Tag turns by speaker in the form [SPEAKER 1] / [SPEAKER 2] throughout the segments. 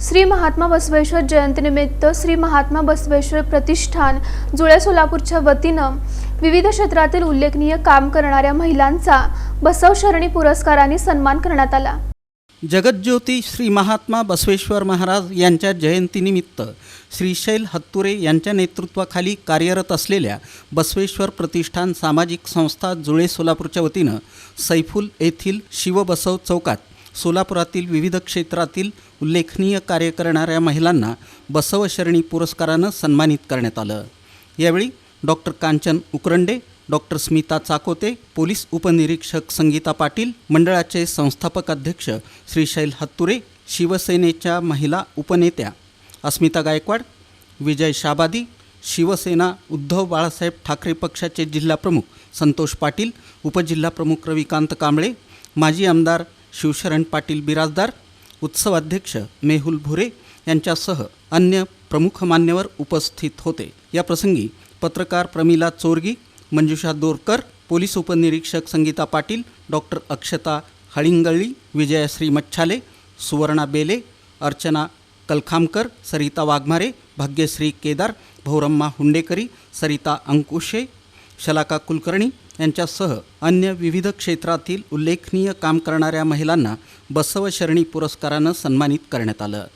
[SPEAKER 1] श्री महात्मा बसवेश्वर जयंतीनिमित्त श्री महात्मा बसवेश्वर प्रतिष्ठान जुळ्या सोलापूरच्या वतीनं विविध क्षेत्रातील उल्लेखनीय काम करणाऱ्या महिलांचा बसवशरणी पुरस्काराने सन्मान करण्यात आला.
[SPEAKER 2] जगज्योती श्री महात्मा बसवेश्वर महाराज यांच्या जयंतीनिमित्त श्रीशैल हत्तुरे यांच्या नेतृत्वाखाली कार्यरत असलेल्या बसवेश्वर प्रतिष्ठान सामाजिक संस्था जुळे सोलापूरच्या वतीनं सैफुल येथील शिवबसव चौकात सोलापुरातील विविध क्षेत्रातील उल्लेखनीय कार्य करणाऱ्या महिलांना बसवशरणी पुरस्कारानं सन्मानित करण्यात आलं. यावेळी doctor Kanchan Ukrande doctor Smita Chakote police उपनिरीक्षक संगीता पाटील मंडळाचे संस्थापक अध्यक्ष श्रीशैल हत्तुरे शिवसेनेच्या महिला उपनेत्या अस्मिता गायकवाड विजय शाबादी शिवसेना उद्धव बाळासाहेब ठाकरे पक्षाचे जिल्हाप्रमुख संतोष पाटील उपजिल्हाप्रमुख रविकांत कांबळे माजी आमदार शिवशरण पाटील बिराजदार उत्सवाध्यक्ष मेहुल भुरे यांच्यासह अन्य प्रमुख मान्यवर उपस्थित होते. या प्रसंगी पत्रकार प्रमिला चोरगी मंजुषा दोरकर पोलीस उपनिरीक्षक संगीता पाटील डॉक्टर अक्षता हळिंगळी विजयश्री मच्छाले सुवर्णा बेले अर्चना कलखामकर सरिता वाघमारे भाग्यश्री केदार भौरम्मा हुंडेकरी सरिता अंकुशे शलाका कुलकर्णी यांच्यासह अन्य विविध क्षेत्रातील उल्लेखनीय काम करणाऱ्या महिलांना बसवशरणी पुरस्कारानं सन्मानित करण्यात आलं.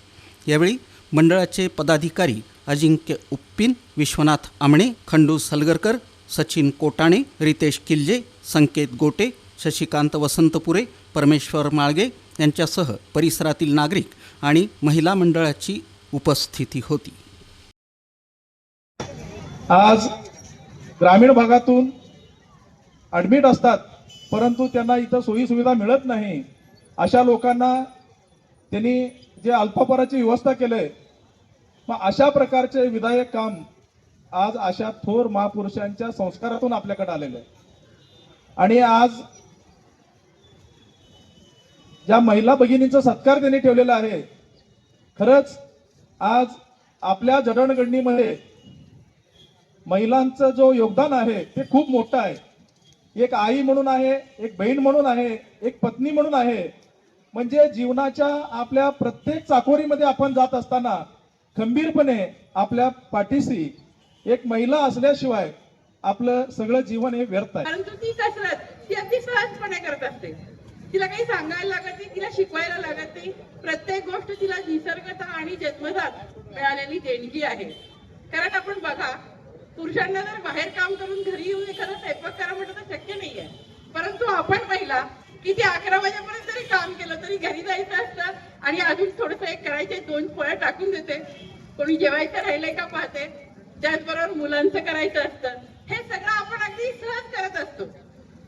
[SPEAKER 2] यावेळी मंडळाचे पदाधिकारी अजिंक्य उप्पिन विश्वनाथ आमणे खंडू सलगरकर सचिन कोटाणे रितेश किल्जे संकेत गोटे शशिकांत वसंतपुरे परमेश्वर माळगे यांच्यासह परिसरातील नागरिक आणि महिला मंडळाची उपस्थिती होती.
[SPEAKER 3] आज ग्रामीण भागातून ॲडमिट असतात परंतु त्यांना इथं सोयीसुविधा मिळत नाही. अशा लोकांना त्यांनी जे अल्पापराची व्यवस्था केलंय मग अशा प्रकारचे विधायक काम आज अशा थोर महापुरुषांच्या संस्कारातून आपल्याकडे आलेलं आहे आणि आज ज्या महिला भगिनींचा सत्कार त्यांनी ठेवलेला आहे खरंच आज आपल्या जडणघडणीमध्ये महिलांचं जो योगदान आहे ते खूप मोठं आहे. एक आई म्हणून आहे एक बहीण म्हणून आहे एक पत्नी म्हणून आहे. म्हणजे जीवनाच्या आपल्या प्रत्येक चाकोरीमध्ये आपण जात असताना खंबीरपणे आपल्या पाठीशी एक महिला असल्याशिवाय आपलं सगळं जीवन हे व्यर्थ आहे.
[SPEAKER 4] परंतु ती कसरत ती अगदी सहजपणे करत असते. तिला काही सांगायला लागत नाही तिला शिकवायला लागत नाही. प्रत्येक गोष्ट तिला निसर्गता आणि जन्मजात मिळालेली देणगी आहे. कारण आपण बघा पुरुषांना जर बाहेर काम करून घरी येऊन एखादा स्वयंपाक करा म्हटलं तर शक्य नाहीये. परंतु आपण पहिला किती अकरा वाजेपर्यंत जरी काम केलं तरी घरी जायचं असतं आणि अजून थोडस एक करायचे दोन फळं टाकून देते. कोणी जेवायचं राहिलंय का पाहते. त्याचबरोबर मुलांचं करायचं असतं. हे सगळं आपण अगदी सहज करत असतो.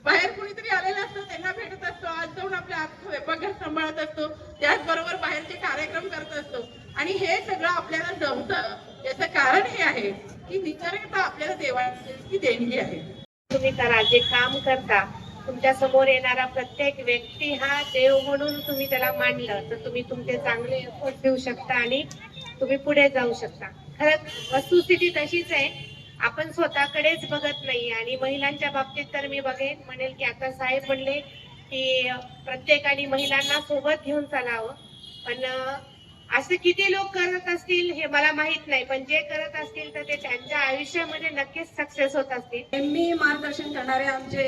[SPEAKER 4] बाहेर कुणीतरी आलेलं असतं त्यांना भेटत असतो. आज जाऊन आपल्या स्वयंपाकघर सांभाळत असतो. त्याचबरोबर बाहेरचे कार्यक्रम करत असतो. आणि हे सगळं आपल्याला जमतं. याचं कारण हे आहे. की निसर्गता आपल्याला देवाची देणगी आहे.
[SPEAKER 5] तुम्ही करा जे काम करता तुमच्यासमोर येणारा प्रत्येक व्यक्ती हा देव म्हणून तुम्ही त्याला मानलं तर तुम्ही तुमचे चांगले एफर्ट देऊ शकता आणि तुम्ही पुढे जाऊ शकता. खरंच वस्तुस्थिती तशीच आहे. आपण स्वतःकडेच बघत नाही आणि महिलांच्या बाबतीत तर मी बघेन म्हणेल की आता साहेब म्हणले की प्रत्येकाने महिलांना सोबत घेऊन चालावं. पण असं किती लोक करत असतील हे मला माहीत नाही पण जे करत असतील तर ते त्यांच्या आयुष्यामध्ये नक्कीच सक्सेस होत असतील.
[SPEAKER 6] मी मार्गदर्शन करणारे आमचे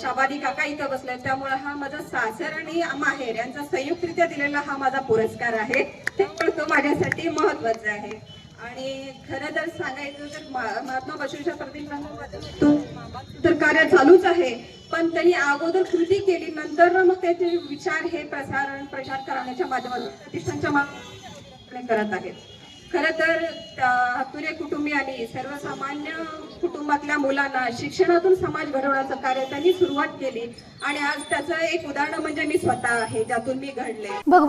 [SPEAKER 6] शाबादी काका इथं बसले त्यामुळे हा माझा सासर आणि माहेर यांचा संयुक्तरित्या दिलेला हा माझा पुरस्कार आहे. त्यामुळे तो माझ्यासाठी महत्त्वाचा आहे. आणि खरं तर सांगायचं तर महात्मा बसवेश्वर प्रतिष्ठानामध्ये तर कार्य चालूच आहे. त्यांनी अगोदर कृती केली नंतर मग त्याचे विचार हे प्रसारण प्रचार करण्याच्या माध्यमातून प्रतिष्ठानच्या माध्यमातून करत आहेत. खर तर हतुरे हातुरे कुटुंबियांनी सर्वसामान्य कुटुंबातल्या मुलांना शिक्षणातून समाज घडवण्याचं कार्य त्यांनी सुरुवात केली. आणि आज त्याचं एक उदाहरण म्हणजे मी स्वतः आहे ज्यातून मी घडले.
[SPEAKER 1] भगवान